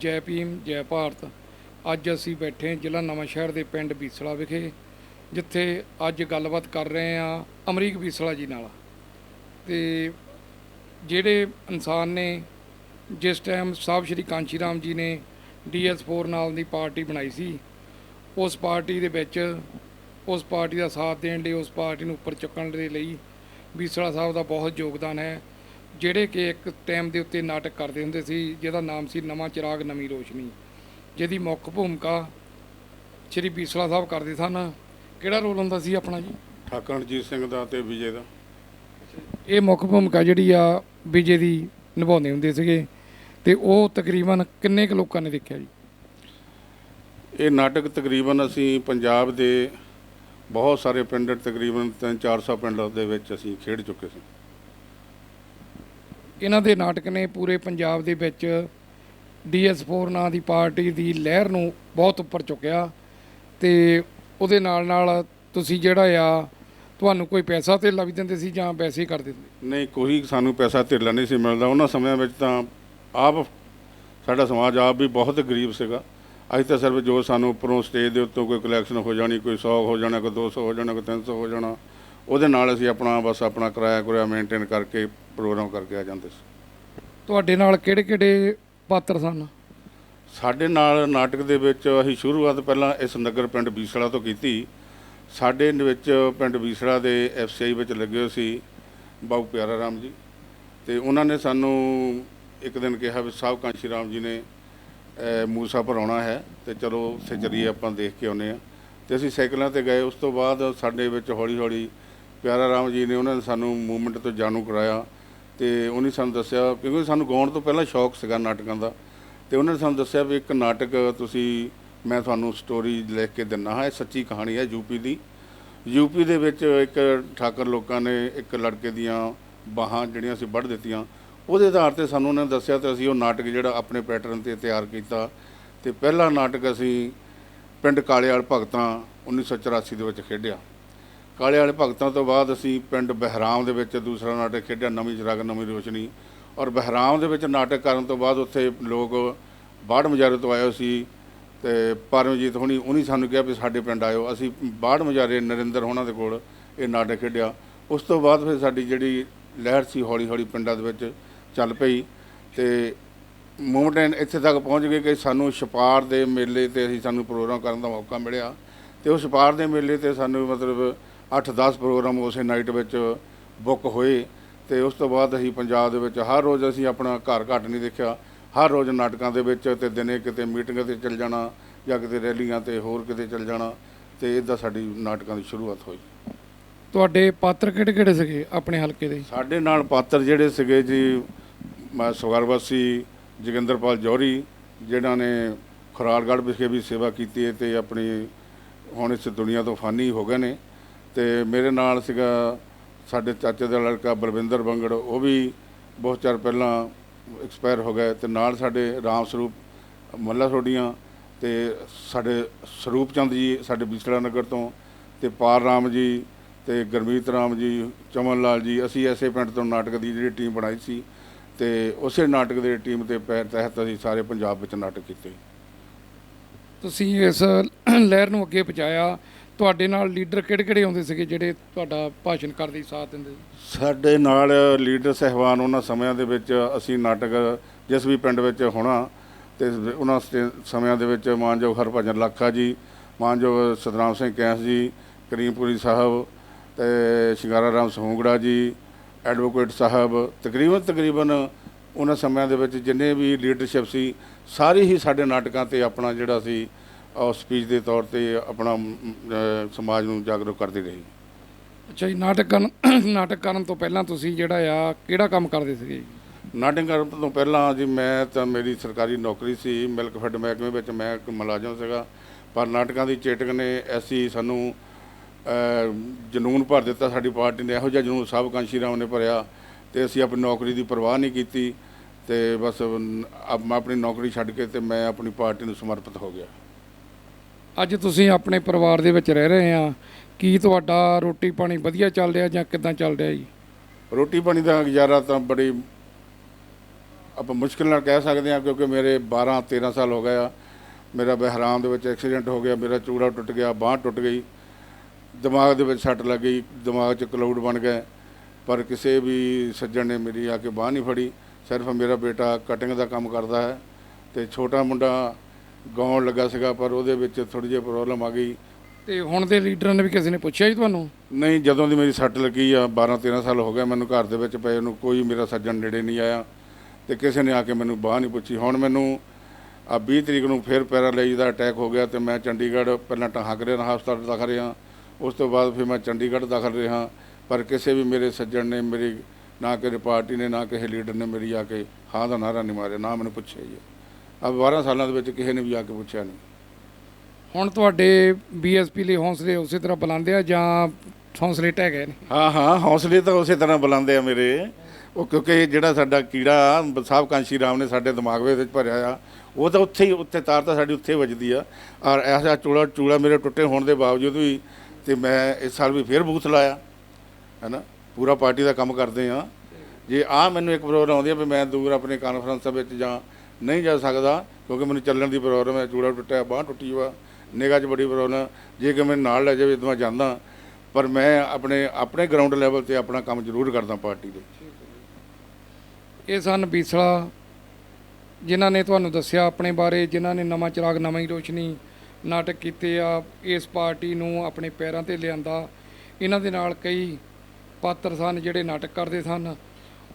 ਜੈ ਭੀਮ, ਜੈ ਭਾਰਤ। ਅੱਜ ਅਸੀਂ ਬੈਠੇ ਹਾਂ ਜ਼ਿਲ੍ਹਾ ਨਵਾਂਸ਼ਹਿਰ ਦੇ ਪਿੰਡ ਬੀਸਲਾ ਵਿਖੇ, ਜਿੱਥੇ ਅੱਜ ਗੱਲਬਾਤ ਕਰ ਰਹੇ ਹਾਂ ਅਮਰੀਕ ਬੀਸਲਾ ਜੀ ਨਾਲ। ਤੇ ਜਿਹੜੇ ਇਨਸਾਨ ਨੇ, ਜਿਸ ਟਾਈਮ ਸਾਹਿਬ ਸ਼੍ਰੀ ਕਾਂਚੀ ਰਾਮ ਜੀ ਨੇ ਡੀਐਸ4 ਨਾਲ ਦੀ ਪਾਰਟੀ ਬਣਾਈ ਸੀ, ਉਸ ਪਾਰਟੀ ਦੇ ਵਿੱਚ, ਉਸ ਪਾਰਟੀ ਦਾ ਸਾਥ ਦੇਣ ਲਈ, ਉਸ ਪਾਰਟੀ ਨੂੰ ਉੱਪਰ ਚੁੱਕਣ ਦੇ ਲਈ ਬੀਸਲਾ ਸਾਹਿਬ ਦਾ ਬਹੁਤ ਯੋਗਦਾਨ ਹੈ। ਜਿਹੜੇ ਕਿ ਇੱਕ ਟਾਈਮ ਦੇ ਉੱਤੇ ਨਾਟਕ ਕਰਦੇ ਹੁੰਦੇ ਸੀ ਜਿਹਦਾ ਨਾਮ ਸੀ ਨਵਾਂ ਚਿਰਾਗ ਨਵੀਂ ਰੋਸ਼ਨੀ। ਜਿਹਦੀ ਮੁੱਖ ਭੂਮਿਕਾ ਸ਼੍ਰੀ ਬੀਸਲਾ ਸਾਹਿਬ ਕਰਦੇ ਸਨ। ਕਿਹੜਾ ਰੋਲ ਹੁੰਦਾ ਸੀ ਆਪਣਾ ਜੀ? ਠਾਕਰ ਰਣਜੀਤ ਸਿੰਘ ਦਾ ਤੇ ਵਿਜੇ ਦਾ। ਇਹ ਮੁੱਖ ਭੂਮਿਕਾ ਜਿਹੜੀ ਆ ਵਿਜੇ ਦੀ ਨਿਭਾਉਂਦੇ ਹੁੰਦੇ ਸੀਗੇ। ਤੇ ਉਹ ਤਕਰੀਬਨ ਕਿੰਨੇ ਕੁ ਲੋਕਾਂ ਨੇ ਦੇਖਿਆ ਜੀ? ਇਹ ਨਾਟਕ ਤਕਰੀਬਨ ਅਸੀਂ ਪੰਜਾਬ ਦੇ ਬਹੁਤ ਸਾਰੇ ਪਿੰਡ ਤਕਰੀਬਨ 3-400 ਪਿੰਡ ਦੇ ਵਿੱਚ ਅਸੀਂ ਖੇਡ ਚੁੱਕੇ ਸੀ। ਇਹਨਾਂ ਦੇ ਨਾਟਕ ਨੇ ਪੂਰੇ ਪੰਜਾਬ ਦੇ ਵਿੱਚ ਡੀਐਸ4 ਨਾਂ ਦੀ ਪਾਰਟੀ ਦੀ ਲਹਿਰ ਨੂੰ ਬਹੁਤ ਉੱਪਰ ਚੁੱਕਿਆ ਤੇ ਉਹਦੇ ਨਾਲ ਨਾਲ ਤੁਸੀਂ ਜਿਹੜਾ ਆ, ਤੁਹਾਨੂੰ ਕੋਈ ਪੈਸਾ ਧੇਲਾ ਵੀ ਦਿੰਦੇ ਸੀ ਜਾਂ ਵੈਸੇ ਹੀ ਕਰ ਦਿੰਦੇ? ਨਹੀਂ, ਕੋਈ ਸਾਨੂੰ ਪੈਸਾ ਧੇਲਾ ਨਹੀਂ ਸੀ ਮਿਲਦਾ। ਉਹਨਾਂ ਸਮਿਆਂ ਵਿੱਚ ਤਾਂ ਆਪ ਸਾਡਾ ਸਮਾਜ ਆਪ ਵੀ ਬਹੁਤ ਗਰੀਬ ਸੀਗਾ। ਅਸੀਂ ਤਾਂ ਸਿਰਫ ਜੋ ਸਾਨੂੰ ਉੱਪਰੋਂ ਸਟੇਜ ਦੇ ਉੱਤੋਂ ਕੋਈ ਕਲੈਕਸ਼ਨ ਹੋ ਜਾਣੀ, ਕੋਈ 100 ਹੋ ਜਾਣਾ, ਕੋਈ 200 ਹੋ ਜਾਣਾ, ਕੋਈ 300 ਹੋ ਜਾਣਾ ਉਹਦੇ ਨਾਲ ਅਸੀਂ ਆਪਣਾ ਬਸ ਆਪਣਾ ਕਿਰਾਇਆ ਕੁਰਾਇਆ ਮੇਨਟੇਨ ਕਰਕੇ ਪ੍ਰੋਗਰਾਮ ਕਰਕੇ ਆ ਜਾਂਦੇ ਸੀ। ਤੁਹਾਡੇ ਨਾਲ ਕਿਹੜੇ ਕਿਹੜੇ ਪਾਤਰ ਸਨ? ਸਾਡੇ ਨਾਲ ਨਾਟਕ ਦੇ ਵਿੱਚ ਅਸੀਂ ਸ਼ੁਰੂਆਤ ਪਹਿਲਾਂ ਇਸ ਨਗਰ ਪਿੰਡ ਬੀਸੜਾ ਤੋਂ ਕੀਤੀ। ਸਾਡੇ ਵਿੱਚ ਪਿੰਡ ਬੀਸੜਾ ਦੇ ਐਫਸੀਆਈ ਵਿੱਚ ਲੱਗੇ ਹੋਏ ਸੀ ਬਾਬੂ ਪਿਆਰਾ ਰਾਮ ਜੀ। ਤੇ ਉਹਨਾਂ ਨੇ ਸਾਨੂੰ ਇੱਕ ਦਿਨ ਕਿਹਾ ਵੀ ਸਾਹਿਬ ਕਾਂਸ਼ੀ ਰਾਮ ਜੀ ਨੇ ਮੂਸਾ ਪਰ ਆਉਣਾ ਹੈ ਤੇ ਚਲੋ ਉੱਥੇ ਚੱਲੀਏ ਆਪਾਂ ਦੇਖ ਕੇ ਆਉਨੇ ਆ ਤੇ ਅਸੀਂ ਸਾਈਕਲਾਂ ਤੇ ਗਏ। ਉਸ ਤੋਂ ਬਾਅਦ ਸਾਡੇ ਵਿੱਚ ਹੌਲੀ ਹੌਲੀ ਪਿਆਰਾ ਰਾਮ ਜੀ ਨੇ ਉਹਨਾਂ ਨੇ ਸਾਨੂੰ ਮੂਵਮੈਂਟ ਤੋਂ ਜਾਣੂ ਕਰਾਇਆ ਤੇ ਉਹਨੇ ਸਾਨੂੰ ਦੱਸਿਆ, ਕਿਉਂਕਿ ਸਾਨੂੰ ਗਾਉਣ ਤੋਂ ਪਹਿਲਾਂ ਸ਼ੌਕ ਸੀਗਾ ਨਾਟਕਾਂ ਦਾ, ਤੇ ਉਹਨਾਂ ਨੇ ਸਾਨੂੰ ਦੱਸਿਆ ਵੀ ਇੱਕ ਨਾਟਕ ਤੁਸੀਂ, ਮੈਂ ਤੁਹਾਨੂੰ ਸਟੋਰੀ ਲਿਖ ਕੇ ਦਿੰਨਾ ਹਾਂ, ਇਹ ਸੱਚੀ ਕਹਾਣੀ ਹੈ ਯੂਪੀ ਦੀ। ਯੂਪੀ ਦੇ ਵਿੱਚ ਇੱਕ ਠਾਕਰ ਲੋਕਾਂ ਨੇ ਇੱਕ ਲੜਕੇ ਦੀਆਂ ਬਾਹਾਂ ਜਿਹੜੀਆਂ ਅਸੀਂ ਵੱਢ ਦਿੱਤੀਆਂ, ਉਹਦੇ ਆਧਾਰ ਤੇ ਸਾਨੂੰ ਉਹਨਾਂ ਨੇ ਦੱਸਿਆ ਤੇ ਅਸੀਂ ਉਹ ਨਾਟਕ ਜਿਹੜਾ ਆਪਣੇ ਪੈਟਰਨ ਤੇ ਤਿਆਰ ਕੀਤਾ, ਤੇ ਪਹਿਲਾ ਨਾਟਕ ਅਸੀਂ ਪਿੰਡ ਕਾਲੇਵਾਲ ਭਗਤਾਂ 1984 ਦੇ ਵਿੱਚ ਖੇਡਿਆ। ਕਾਲੇ ਵਾਲੇ ਭਗਤਾਂ ਤੋਂ ਬਾਅਦ ਅਸੀਂ ਪਿੰਡ ਬਹਿਰਾਮ ਦੇ ਵਿੱਚ ਦੂਸਰਾ ਨਾਟਕ ਖੇਡਿਆ, ਨਵੀਂ ਚਿਰਾਗ ਨਵੀਂ ਰੋਸ਼ਨੀ। ਔਰ ਬਹਿਰਾਮ ਦੇ ਵਿੱਚ ਨਾਟਕ ਕਰਨ ਤੋਂ ਬਾਅਦ ਉੱਥੇ ਲੋਕ ਬਾੜ ਮਜਾਰੇ ਤੋਂ ਆਏ ਸੀ ਤੇ ਪਰਮਜੀਤ ਹੁਣੀ, ਉਹਨੀ ਸਾਨੂੰ ਕਿਹਾ ਵੀ ਸਾਡੇ ਪਿੰਡ ਆਇਓ। ਅਸੀਂ ਬਾੜ ਮਜਾਰੇ ਨਰਿੰਦਰ ਹੋਣਾ ਦੇ ਕੋਲ ਇਹ ਨਾਟਕ ਖੇਡਿਆ। ਉਸ ਤੋਂ ਬਾਅਦ ਫਿਰ ਸਾਡੀ ਜਿਹੜੀ ਲਹਿਰ ਸੀ ਹੌਲੀ ਹੌਲੀ ਪਿੰਡਾਂ ਦੇ ਵਿੱਚ ਚੱਲ ਪਈ ਤੇ ਮੂਵਮੈਂਟ ਇੱਥੇ ਤੱਕ ਪਹੁੰਚ ਗਏ ਕਿ ਸਾਨੂੰ ਛਪਾਰ ਦੇ ਮੇਲੇ ਤੇ ਅਸੀਂ ਸਾਨੂੰ ਪ੍ਰੋਗਰਾਮ ਕਰਨ ਦਾ ਮੌਕਾ ਮਿਲਿਆ। ਤੇ ਉਹ ਛਪਾਰ ਦੇ ਮੇਲੇ ਤੇ ਸਾਨੂੰ ਮਤਲਬ 8-10 ਪ੍ਰੋਗਰਾਮ ਉਸੇ ਨਾਈਟ ਵਿੱਚ ਬੁੱਕ ਹੋਏ ਤੇ ਉਸ ਤੋਂ ਬਾਅਦ ਅਸੀਂ ਪੰਜਾਬ ਦੇ ਵਿੱਚ ਹਰ ਰੋਜ਼ ਅਸੀਂ ਆਪਣਾ ਘਰ ਘੱਟ ਨਹੀਂ ਦੇਖਿਆ। ਹਰ ਰੋਜ਼ ਨਾਟਕਾਂ ਦੇ ਵਿੱਚ ਤੇ ਦਿਨੇ ਕਿਤੇ ਮੀਟਿੰਗਾਂ ਤੇ ਚੱਲ ਜਾਣਾ ਜਾਂ ਕਿਤੇ ਰੈਲੀਆਂ ਤੇ ਹੋਰ ਕਿਤੇ ਚੱਲ ਜਾਣਾ ਤੇ ਇਦਾਂ ਸਾਡੀ ਨਾਟਕਾਂ ਦੀ ਸ਼ੁਰੂਆਤ ਹੋਈ। ਤੁਹਾਡੇ ਪਾਤਰ ਕਿਹੜੇ ਕਿਹੜੇ ਸੀਗੇ ਆਪਣੇ ਹਲਕੇ ਦੇ? ਸਾਡੇ ਨਾਲ ਪਾਤਰ ਜਿਹੜੇ ਸੀਗੇ ਜੀ ਮੈਂ ਸਵਰਵਾਸੀ ਜੋਗਿੰਦਰਪਾਲ ਜੌਹਰੀ ਜਿਨ੍ਹਾਂ ਨੇ ਖੁਰਾਲਗੜ੍ਹ ਵਿਖੇ ਵੀ ਸੇਵਾ ਕੀਤੀ ਹੈ ਤੇ ਆਪਣੀ ਹੁਣ ਇਸ ਦੁਨੀਆ ਤੋਂ ਫਾਨੀ ਹੋ ਗਏ ਨੇ। ਤੇ ਮੇਰੇ ਨਾਲ ਸੀਗਾ ਸਾਡੇ ਚਾਚੇ ਦਾ ਲੜਕਾ ਬਲਵਿੰਦਰ ਬੰਗੜ, ਉਹ ਵੀ ਬਹੁਤ ਚਿਰ ਪਹਿਲਾਂ ਐਕਸਪਾਇਰ ਹੋ ਗਏ ਤੇ ਨਾਲ ਸਾਡੇ ਰਾਮ ਸਰੂਪ ਮੱਲਾ ਸੋਡੀਆਂ ਤੇ ਸਾਡੇ ਸਰੂਪ ਚੰਦ ਜੀ ਸਾਡੇ ਬਿਸਲਾ ਨਗਰ ਤੋਂ ਤੇ ਪਾਰ ਰਾਮ ਜੀ ਤੇ ਗੁਰਮੀਤ ਰਾਮ ਜੀ, ਚਮਨ ਲਾਲ ਜੀ, ਅਸੀਂ ਐਸੇ ਪਿੰਡ ਤੋਂ ਨਾਟਕ ਦੀ ਜਿਹੜੀ ਟੀਮ ਬਣਾਈ ਸੀ ਤੇ ਉਸੇ ਨਾਟਕ ਦੇ ਟੀਮ ਦੇ ਪੈਰ ਤਹਿਤ ਅਸੀਂ ਸਾਰੇ ਪੰਜਾਬ ਵਿੱਚ ਨਾਟਕ ਕੀਤੇ। ਤੁਸੀਂ ਇਸ ਲਹਿਰ ਨੂੰ ਅੱਗੇ ਪਹੁੰਚਾਇਆ ਤੁਹਾਡੇ ਨਾਲ ਲੀਡਰ ਕਿਹੜੇ ਕਿਹੜੇ ਆਉਂਦੇ ਸੀਗੇ ਜਿਹੜੇ ਤੁਹਾਡਾ ਭਾਸ਼ਣ ਕਰਦੇ ਸੀ, ਸਾਥ ਦਿੰਦੇ? ਸੀ ਸਾਡੇ ਨਾਲ ਲੀਡਰ ਸਹਿਬਾਨ ਉਹਨਾਂ ਸਮਿਆਂ ਦੇ ਵਿੱਚ ਅਸੀਂ ਨਾਟਕ ਜਿਸ ਵੀ ਪਿੰਡ ਵਿੱਚ ਹੋਣਾ ਤੇ ਉਹਨਾਂ ਸਟੇ- ਸਮਿਆਂ ਦੇ ਵਿੱਚ ਮਾਨਯੋਗ ਹਰਭਜਨ ਲੱਖਾ ਜੀ ਮਾਨਯੋਗ ਸਤਨਾਮ ਸਿੰਘ ਕੈਂਸ ਜੀ ਕਰੀਮਪੁਰੀ ਸਾਹਿਬ ਤੇ ਸ਼ਿੰਗਾਰਾ ਰਾਮ ਸਹੂੰਗੜਾ ਜੀ ਐਡਵੋਕੇਟ ਸਾਹਿਬ ਤਕਰੀਬਨ ਤਕਰੀਬਨ ਉਹਨਾਂ ਸਮਿਆਂ ਦੇ ਵਿੱਚ ਜਿੰਨੇ ਵੀ ਲੀਡਰਸ਼ਿਪ ਸੀ ਸਾਰੀ ਹੀ ਸਾਡੇ ਨਾਟਕਾਂ ਤੇ ਆਪਣਾ ਜਿਹੜਾ ਸੀ ਸਪੀਚ ਦੇ ਤੌਰ ਤੇ ਆਪਣਾ ਅਹ, ਸਮਾਜ ਨੂੰ ਜਾਗਰੂਕ ਕਰਦੀ ਰਹੀ। ਅੱਛਾ ਜੀ ਨਾਟਕ ਕਰਨ ਨਾਟਕ ਕਰਨ ਤੋਂ ਪਹਿਲਾਂ ਤੁਸੀਂ ਜਿਹੜਾ ਆ ਕਿਹੜਾ ਕੰਮ ਕਰਦੇ ਸੀਗੇ ਜੀ? ਨਾਟਕ ਕਰਨ ਤੋਂ ਪਹਿਲਾਂ ਜੀ ਮੈਂ ਤਾਂ ਮੇਰੀ ਸਰਕਾਰੀ ਨੌਕਰੀ ਸੀ ਮਿਲਕ ਫੈਡ ਮਹਿਕਮੇ ਵਿੱਚ ਮੈਂ ਇੱਕ ਮੁਲਾਜ਼ਮ ਸੀਗਾ। ਪਰ ਨਾਟਕਾਂ ਦੀ ਚੇਟਕ ਨੇ ਐਸੀ ਸਾਨੂੰ ਅਹ, ਜਨੂਨ ਭਰ ਦਿੱਤਾ ਸਾਡੀ ਪਾਰਟੀ ਨੇ। ਇਹੋ ਜਿਹਾ ਜਨੂਨ ਸਾਹਿਬ ਕਾਂਸ਼ੀ ਰਾਮ ਨੇ ਭਰਿਆ ਤੇ ਅਸੀਂ ਆਪਣੀ ਨੌਕਰੀ ਦੀ ਪਰਵਾਹ ਨਹੀਂ ਕੀਤੀ ਤੇ ਬਸ ਮੈਂ ਆਪਣੀ ਨੌਕਰੀ ਛੱਡ ਕੇ ਤੇ ਮੈਂ ਆਪਣੀ ਪਾਰਟੀ ਨੂੰ ਸਮਰਪਿਤ ਹੋ ਗਿਆ। ਅੱਜ ਤੁਸੀਂ ਆਪਣੇ ਪਰਿਵਾਰ ਦੇ ਵਿੱਚ ਰਹਿ ਰਹੇ ਆ, ਕੀ ਤੁਹਾਡਾ ਰੋਟੀ ਪਾਣੀ ਵਧੀਆ ਚੱਲ ਰਿਹਾ ਜਾਂ ਕਿਦਾਂ ਚੱਲ ਰਿਹਾ ਜੀ? ਰੋਟੀ ਪਾਣੀ ਦਾ ਗੁਜ਼ਾਰਾ ਤਾਂ ਬੜੀ ਆਪਾਂ ਮੁਸ਼ਕਿਲ ਨਾਲ ਕਹਿ ਸਕਦੇ ਹਾਂ ਕਿਉਂਕਿ ਮੇਰੇ 12 13 ਸਾਲ ਹੋ ਗਏ ਆ। ਮੇਰਾ ਬਹਿਰਾਮ ਦੇ ਵਿੱਚ ਐਕਸੀਡੈਂਟ ਹੋ ਗਿਆ, ਮੇਰਾ ਚੂੜਾ ਟੁੱਟ ਗਿਆ, ਬਾਂਹ ਟੁੱਟ ਗਈ। ਦਿਮਾਗ ਦੇ ਵਿੱਚ ਸੱਟ ਲੱਗ ਗਈ, ਦਿਮਾਗ 'ਚ ਕਲਾਉਡ ਬਣ ਗਏ। ਪਰ ਕਿਸੇ ਵੀ ਸੱਜਣ ਨੇ ਮੇਰੀ ਆ ਕੇ ਬਾਂਹ ਨਹੀਂ ਫੜੀ। ਸਿਰਫ ਮੇਰਾ ਬੇਟਾ ਕਟਿੰਗ ਦਾ ਕੰਮ ਕਰਦਾ ਹੈ ਤੇ ਛੋਟਾ ਮੁੰਡਾ ਗਾਉਣ ਲੱਗਾ ਸੀਗਾ ਪਰ ਉਹਦੇ ਵਿੱਚ ਥੋੜੀ ਜਿਹੀ ਪ੍ਰੋਬਲਮ ਆ ਗਈ। ਤੇ ਹੁਣ ਦੇ ਲੀਡਰਾਂ ਨੇ ਵੀ ਕਿਸੇ ਨੇ ਪੁੱਛਿਆ ਜੀ ਤੁਹਾਨੂੰ? ਨਹੀਂ ਜਦੋਂ ਦੀ ਮੇਰੀ ਸੱਟ ਲੱਗੀ ਆ 12 13 ਸਾਲ ਹੋ ਗਏ ਮੈਨੂੰ ਘਰ ਦੇ ਵਿੱਚ ਪਏ ਨੂੰ ਕੋਈ ਮੇਰਾ ਸੱਜਣ ਨੇੜੇ ਨਹੀਂ ਆਇਆ ਤੇ ਕਿਸੇ ਨੇ ਆ ਕੇ ਮੈਨੂੰ ਬਾਹ ਨਹੀਂ ਪੁੱਛੀ। ਹੁਣ ਮੈਨੂੰ ਆ 20 ਤਰੀਕ ਨੂੰ ਫਿਰ ਪੈਰਾਲਾਈਜ਼ ਦਾ ਅਟੈਕ ਹੋ ਗਿਆ ਤੇ ਮੈਂ ਚੰਡੀਗੜ੍ਹ ਪਹਿਲਾਂ ਟਹਾਂਗਰੇ ਨਾਲ ਹਸਪਤਾਲ ਦਾਖਲ ਰਿਹਾ। ਉਸ ਤੋਂ ਬਾਅਦ ਫਿਰ ਮੈਂ ਚੰਡੀਗੜ੍ਹ ਦਾਖਲ ਰਿਹਾ। ਪਰ ਕਿਸੇ ਵੀ ਮੇਰੇ ਸੱਜਣ ਨੇ ਮੇਰੀ ਨਾ ਕਿਸੇ ਪਾਰਟੀ ਨੇ ਨਾ ਕਿਸੇ ਲੀਡਰ ਨੇ ਮੇਰੀ ਆ ਕੇ ਹਾਂ ਦਾ ਨਾਰਾ ਨਹੀਂ ਮਾਰਿਆ ਨਾ ਮੈਨੂੰ ਪੁੱਛਿਆ ਜੀ। ਆ 12 ਸਾਲਾਂ ਦੇ ਵਿੱਚ ਕਿਸੇ ਨੇ ਵੀ ਆ ਕੇ ਪੁੱਛਿਆ ਨਹੀਂ। ਹੁਣ ਤੁਹਾਡੇ ਬੀਐਸਪੀ ਲਈ ਹੌਸਲੇ ਉਸੇ ਤਰ੍ਹਾਂ ਬੁਲੰਦੇ ਆ ਜਾਂ ਹੌਸਲੇ ਟਹਿ ਗਏ ਨੇ? ਹਾਂ ਹਾਂ ਹੌਸਲੇ ਤਾਂ ਉਸੇ ਤਰ੍ਹਾਂ ਬੁਲੰਦੇ ਆ ਮੇਰੇ। ਉਹ ਕਿਉਂਕਿ ਜਿਹੜਾ ਸਾਡਾ ਕੀੜਾ ਸਾਹਿਬ ਕਾਂਸ਼ੀ ਰਾਮ ਨੇ ਸਾਡੇ ਦਿਮਾਗ ਵਿੱਚ ਭਰਿਆ ਆ ਉਹ ਤਾਂ ਉੱਥੇ ਹੀ ਉੱਥੇ ਤਾਰ ਤਾਂ ਸਾਡੀ ਉੱਥੇ ਵੱਜਦੀ ਆ। ਔਰ ਐਸਾ ਚੂੜਾ ਚੂੜਾ ਮੇਰੇ ਟੁੱਟੇ ਹੋਣ ਦੇ ਬਾਵਜੂਦ ਵੀ ਤੇ ਮੈਂ ਇਸ ਸਾਲ ਵੀ ਫੇਰ ਬੂਥ ਲਾਇਆ ਹੈਨਾ? ਪੂਰਾ ਪਾਰਟੀ ਦਾ ਕੰਮ ਕਰਦੇ ਆ। ਜੇ ਆ ਮੈਨੂੰ ਇੱਕ ਪ੍ਰੋਬਲਮ ਆਉਂਦੀ ਆ ਵੀ ਮੈਂ ਦੂਰ ਆਪਣੇ ਕਾਨਫਰੰਸ ਵਿੱਚ ਜਾਂ ਨਹੀਂ ਜਾ ਸਕਦਾ ਕਿਉਂਕਿ ਮੈਨੂੰ ਚੱਲਣ ਦੀ ਪ੍ਰੋਬਲਮ ਹੈ, ਚੂੜਾ ਟੁੱਟਿਆ, ਬਾਂਹ ਟੁੱਟੀ ਵਾ, ਨਿਗਾਹ 'ਚ ਬੜੀ ਪ੍ਰੋਬਲਮ ਜੇ ਕਿ ਮੈਨੂੰ ਨਾਲ ਲੈ ਜਾਵੇ ਤਾਂ ਮੈਂ ਜਾਂਦਾ। ਪਰ ਮੈਂ ਆਪਣੇ ਆਪਣੇ ਗਰਾਊਂਡ ਲੈਵਲ ਤੇ ਆਪਣਾ ਕੰਮ ਜ਼ਰੂਰ ਕਰਦਾ ਪਾਰਟੀ ਦੇ ਇਹ ਸਨ ਬੀਸਲਾ, ਜਿਨ੍ਹਾਂ ਨੇ ਤੁਹਾਨੂੰ ਦੱਸਿਆ ਆਪਣੇ ਬਾਰੇ, ਜਿਨ੍ਹਾਂ ਨੇ ਨਵਾਂ ਚਿਰਾਗ, ਨਵੀਂ ਰੋਸ਼ਨੀ ਨਾਟਕ ਕੀਤੇ ਆ, ਇਸ ਪਾਰਟੀ ਨੂੰ ਆਪਣੇ ਪੈਰਾਂ ਤੇ ਲਿਆਂਦਾ। ਇਹਨਾਂ ਦੇ ਨਾਲ ਕਈ ਪਾਤਰ ਸਨ ਜਿਹੜੇ ਨਾਟਕ ਕਰਦੇ ਸਨ।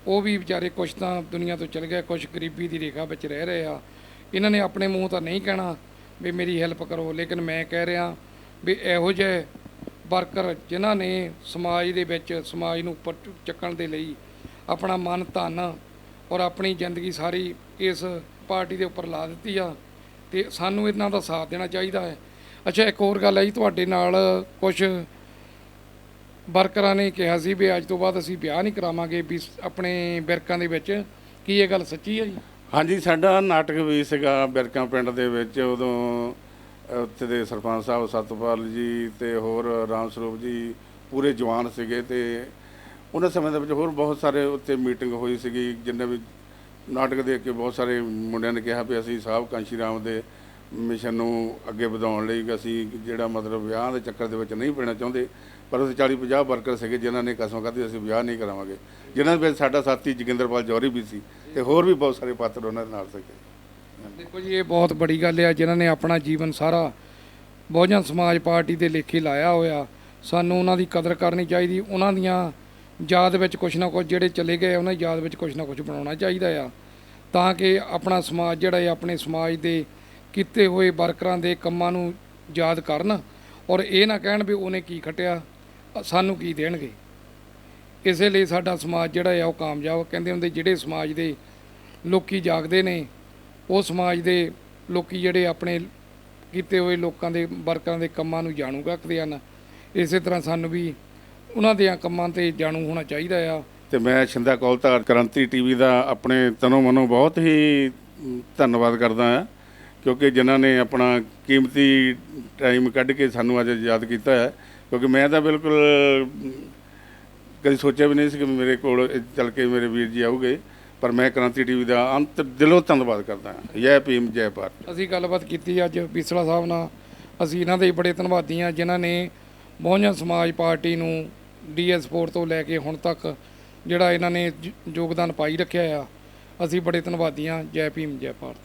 ਉਹ ਵੀ ਵਿਚਾਰੇ ਕੁਛ ਤਾਂ ਦੁਨੀਆ ਤੋਂ ਚਲੇ ਗਏ ਕੁਛ ਗਰੀਬੀ ਦੀ ਰੇਖਾ ਵਿੱਚ ਰਹਿ ਰਹੇ ਆ। ਇਹਨਾਂ ਨੇ ਆਪਣੇ ਮੂੰਹ ਤਾਂ ਨਹੀਂ ਕਹਿਣਾ ਵੀ ਮੇਰੀ ਹੈਲਪ ਕਰੋ, ਲੇਕਿਨ ਮੈਂ ਕਹਿ ਰਿਹਾ ਵੀ ਇਹੋ ਜਿਹੇ ਵਰਕਰ ਜਿਨ੍ਹਾਂ ਨੇ ਸਮਾਜ ਦੇ ਵਿੱਚ, ਸਮਾਜ ਨੂੰ ਉੱਪਰ ਚੱਕਣ ਦੇ ਲਈ ਆਪਣਾ ਮਨ ਧਨ ਔਰ ਆਪਣੀ ਜ਼ਿੰਦਗੀ ਸਾਰੀ ਇਸ ਪਾਰਟੀ ਦੇ ਉੱਪਰ ਲਾ ਦਿੱਤੀ ਆ, ਤੇ ਸਾਨੂੰ ਇਹਨਾਂ ਦਾ ਸਾਥ ਦੇਣਾ ਚਾਹੀਦਾ ਹੈ। ਅੱਛਾ, ਇੱਕ ਹੋਰ ਗੱਲ ਹੈ ਜੀ ਤੁਹਾਡੇ ਨਾਲ ਕੁਝ ਵਰਕਰਾਂ ਨੇ ਕਿਹਾ ਸੀ ਵੀ ਅੱਜ ਤੋਂ ਬਾਅਦ ਅਸੀਂ ਵਿਆਹ ਨਹੀਂ ਕਰਾਵਾਂਗੇ ਵੀ ਆਪਣੇ ਬਿਰਕਾਂ ਦੇ ਵਿੱਚ। ਕੀ ਇਹ ਗੱਲ ਸੱਚੀ ਹੈ ਜੀ? ਹਾਂਜੀ, ਸਾਡਾ ਨਾਟਕ ਵੀ ਸੀਗਾ ਬਿਰਕਾਂ ਪਿੰਡ ਦੇ ਵਿੱਚ। ਉਦੋਂ ਉੱਥੇ ਦੇ ਸਰਪੰਚ ਸਾਹਿਬ ਸਤਪਾਲ ਜੀ ਤੇ ਹੋਰ ਰਾਮ ਸਰੂਪ ਜੀ ਪੂਰੇ ਜਵਾਨ ਸੀਗੇ ਤੇ ਉਹਨਾਂ ਸਮੇਂ ਦੇ ਵਿੱਚ ਹੋਰ ਬਹੁਤ ਸਾਰੇ ਉੱਤੇ ਮੀਟਿੰਗ ਹੋਈ ਸੀਗੀ, ਜਿੰਨੇ ਵੀ ਨਾਟਕ ਦੇਖ ਕੇ ਬਹੁਤ ਸਾਰੇ ਮੁੰਡਿਆਂ ਨੇ ਕਿਹਾ ਵੀ ਅਸੀਂ ਸਾਹਿਬ ਕਾਂਸ਼ੀ ਰਾਮ ਦੇ ਮਿਸ਼ਨ ਨੂੰ ਅੱਗੇ ਵਧਾਉਣ ਲਈ ਅਸੀਂ ਜਿਹੜਾ ਮਤਲਬ ਵਿਆਹ ਦੇ ਚੱਕਰ ਦੇ ਵਿੱਚ ਨਹੀਂ ਪੈਣਾ ਚਾਹੁੰਦੇ, ਪਰ ਉਹ 40 50 ਵਰਕਰ ਸੀਗੇ ਜਿਨ੍ਹਾਂ ਨੇ ਕਸਮ ਖਾਧੀ ਅਸੀਂ ਵਿਆਹ ਨਹੀਂ ਕਰਾਵਾਂਗੇ। ਜਿਨ੍ਹਾਂ ਵਿੱਚ ਸਾਡਾ ਸਾਥੀ ਜੋਗਿੰਦਰਪਾਲ ਜੌਹਰੀ ਵੀ ਸੀ ਤੇ ਹੋਰ ਵੀ ਬਹੁਤ ਸਾਰੇ ਪਾਤਰ ਉਹਨਾਂ ਦੇ ਨਾਲ ਸੀਗੇ। ਦੇਖੋ ਜੀ, ਇਹ ਬਹੁਤ ਬੜੀ ਗੱਲ ਆ, ਜਿਨ੍ਹਾਂ ਨੇ ਆਪਣਾ ਜੀਵਨ ਸਾਰਾ ਬਹੁਜਨ ਸਮਾਜ ਪਾਰਟੀ ਦੇ ਲੇਖੇ ਲਾਇਆ ਹੋਇਆ। ਸਾਨੂੰ ਉਹਨਾਂ ਦੀ ਕਦਰ ਕਰਨੀ ਚਾਹੀਦੀ, ਉਹਨਾਂ ਦੀਆਂ ਯਾਦ ਵਿੱਚ ਕੁਝ ਨਾ ਕੁਝ ਜਿਹੜੇ ਚਲੇ ਗਏ, ਉਹਨਾਂ ਦੀ ਯਾਦ ਵਿੱਚ ਕੁਝ ਨਾ ਕੁਝ ਬਣਾਉਣਾ ਚਾਹੀਦਾ ਆ। ਤਾਂ ਕਿ ਆਪਣਾ ਸਮਾਜ ਜਿਹੜਾ ਹੈ ਆਪਣੇ ਸਮਾਜ ਦੇ ਕੀਤੇ ਹੋਏ ਵਰਕਰਾਂ ਦੇ ਕੰਮਾਂ ਨੂੰ ਯਾਦ ਕਰਨ ਔਰ ਇਹ ਨਾ ਕਹਿਣ ਵੀ ਉਹਨੇ ਕੀ ਖਟਿਆ, ਸਾਨੂੰ ਕੀ ਦੇਣਗੇ। ਇਸੇ ਲਈ ਸਾਡਾ ਸਮਾਜ ਜਿਹੜਾ ਆ, ਉਹ ਕਾਮਯਾਬ ਕਹਿੰਦੇ ਹੁੰਦੇ ਜਿਹੜੇ ਸਮਾਜ ਦੇ ਲੋਕੀ ਜਾਗਦੇ ਨੇ, ਉਹ ਸਮਾਜ ਦੇ ਲੋਕੀ ਜਿਹੜੇ ਆਪਣੇ ਕੀਤੇ ਹੋਏ ਲੋਕਾਂ ਦੇ ਵਰਕਰਾਂ ਦੇ ਕੰਮਾਂ ਨੂੰ ਜਾਣੂ ਰੱਖਦੇ ਹਨ। ਇਸੇ ਤਰ੍ਹਾਂ ਸਾਨੂੰ ਵੀ ਉਹਨਾਂ ਦੇ ਕੰਮਾਂ ਤੇ ਜਾਣੂ ਹੋਣਾ ਚਾਹੀਦਾ ਆ। ਤੇ ਮੈਂ ਸ਼ਿੰਦਾ ਕੌਲਤਾ ਕ੍ਰਾਂਤੀ ਟੀਵੀ ਦਾ ਆਪਣੇ ਤਨੋਂ ਮਨੋਂ ਬਹੁਤ ਹੀ ਧੰਨਵਾਦ ਕਰਦਾ ਹਾਂ ਕਿਉਂਕਿ ਜਿਨ੍ਹਾਂ ਨੇ ਆਪਣਾ ਕੀਮਤੀ ਟਾਈਮ ਕੱਢ ਕੇ ਸਾਨੂੰ ਅੱਜ ਯਾਦ ਕੀਤਾ ਹੈ ਕਿਉਂਕਿ ਮੈਂ ਤਾਂ ਬਿਲਕੁਲ ਅਮ, ਕਦੀ ਸੋਚਿਆ ਵੀ ਨਹੀਂ ਸੀ ਕਿ ਮੇਰੇ ਕੋਲ ਚੱਲ ਕੇ ਮੇਰੇ ਵੀਰ ਜੀ ਆਉਗੇ ਪਰ ਮੈਂ ਕ੍ਰਾਂਤੀ ਟੀਵੀ ਦਾ ਅੰਤ ਦਿਲੋਂ ਧੰਨਵਾਦ ਕਰਦਾ ਹਾਂ। ਜੈ ਭੀਮ ਜੈ ਭਾਰਤ। ਅਸੀਂ ਗੱਲਬਾਤ ਕੀਤੀ ਅੱਜ ਬੀਸਲਾ ਸਾਹਿਬ ਨਾਲ। ਅਸੀਂ ਇਹਨਾਂ ਦੇ ਬੜੇ ਧੰਨਵਾਦੀ ਹਾਂ ਜਿਨ੍ਹਾਂ ਨੇ ਬਹੁਜਨ ਸਮਾਜ ਪਾਰਟੀ ਨੂੰ ਡੀਐਸ ਸਪੋਰਟ ਤੋਂ ਲੈ ਕੇ ਹੁਣ ਤੱਕ ਜਿਹੜਾ ਇਹਨਾਂ ਨੇ ਯੋਗਦਾਨ ਪਾਈ ਰੱਖਿਆ ਆ। ਅਸੀਂ ਬੜੇ ਧੰਨਵਾਦੀ ਹਾਂ। ਜੈ ਭੀਮ ਜੈ ਭਾਰਤ।